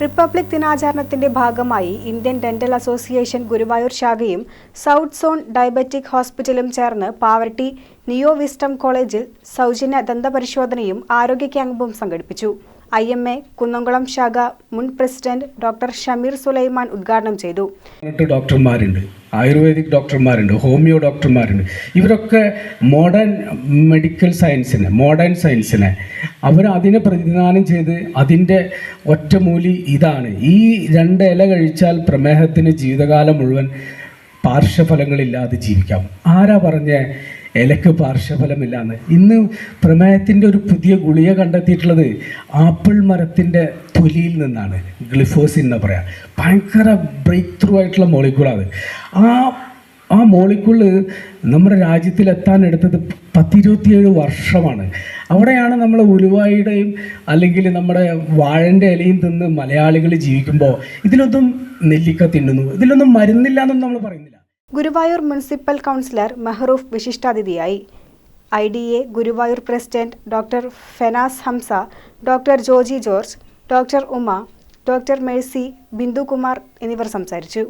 Republic ദിനാചരണത്തിന്റെ ഭാഗമായി Indian dental association Guruvayur ശാഖയും സൗത്ത് സോൺ ഡയബറ്റിക് ഹോസ്പിറ്റലും ചേർന്ന് പാവർട്ടി നിയോ വിസ്റ്റം കോളേജിൽ സൗജന്യ ദന്തപരിശോധനയും ആരോഗ്യ ക്യാമ്പും സംഘടിപ്പിച്ചു. ഐ എം എ കുന്നംകുളം ശാഖ മുൻ പ്രസിഡന്റ് ഡോക്ടർ ഷമീർ സുലൈമാൻ ഉദ്ഘാടനം ചെയ്തു. ഡോക്ടർമാരുണ്ട് ആയുർവേദിക് ഡോക്ടർമാരുണ്ട് ഹോമിയോ ഡോക്ടർമാരുണ്ട്. ഇവരൊക്കെ മോഡേൺ മെഡിക്കൽ സയൻസിനെ മോഡേൺ സയൻസിനെ അവർ അതിനെ പ്രതിനിധാനം ചെയ്ത് അതിന്റെ ഒറ്റമൂലി ഇതാണ്. ഈ രണ്ട് ഇല കഴിച്ചാൽ പ്രമേഹത്തിന് ജീവിതകാലം മുഴുവൻ പാർശ്വഫലങ്ങളില്ലാതെ ജീവിക്കാം. ആരാ പറഞ്ഞ? ഇലക്ക് പാർശ്വഫലമില്ലാന്ന്. ഇന്ന് പ്രമേഹത്തിന്റെ ഒരു പുതിയ ഗുളിക കണ്ടെത്തിയിട്ടുള്ളത് ആപ്പിൾ മരത്തിന്റെ തൊലിയിൽ നിന്നാണ്. ഗ്ലിഫോസിൻ എന്ന് പറയാം. ഭയങ്കര ബ്രേക്ക് ത്രൂ ആയിട്ടുള്ള മോളിക്കൂളാണ്. ആ ആ മോളിക്കൂൾ നമ്മുടെ രാജ്യത്തിലെത്താൻ എടുത്തത് പത്തിരുപത്തിയേഴ് വർഷമാണ്. അവിടെയാണ് നമ്മൾ ഉലുവായുടെയും അല്ലെങ്കിൽ നമ്മുടെ വാഴന്റെ ഇലയും തിന്ന് മലയാളികൾ ജീവിക്കുമ്പോൾ ഇതിലൊന്നും നെല്ലിക്ക തിന്നുന്നു. ഇതിലൊന്നും മരുന്നില്ല എന്നൊന്നും നമ്മൾ പറയുന്നില്ല. Guruvayur municipal councillor Mehroof വിശിഷ്ടാതിഥിയായി. I D A Guruvayur president doctor Fenas Hamsa doctor Joji George doctor Uma doctor Mercy Bindukumar എന്നിവർ സംസാരിച്ചു.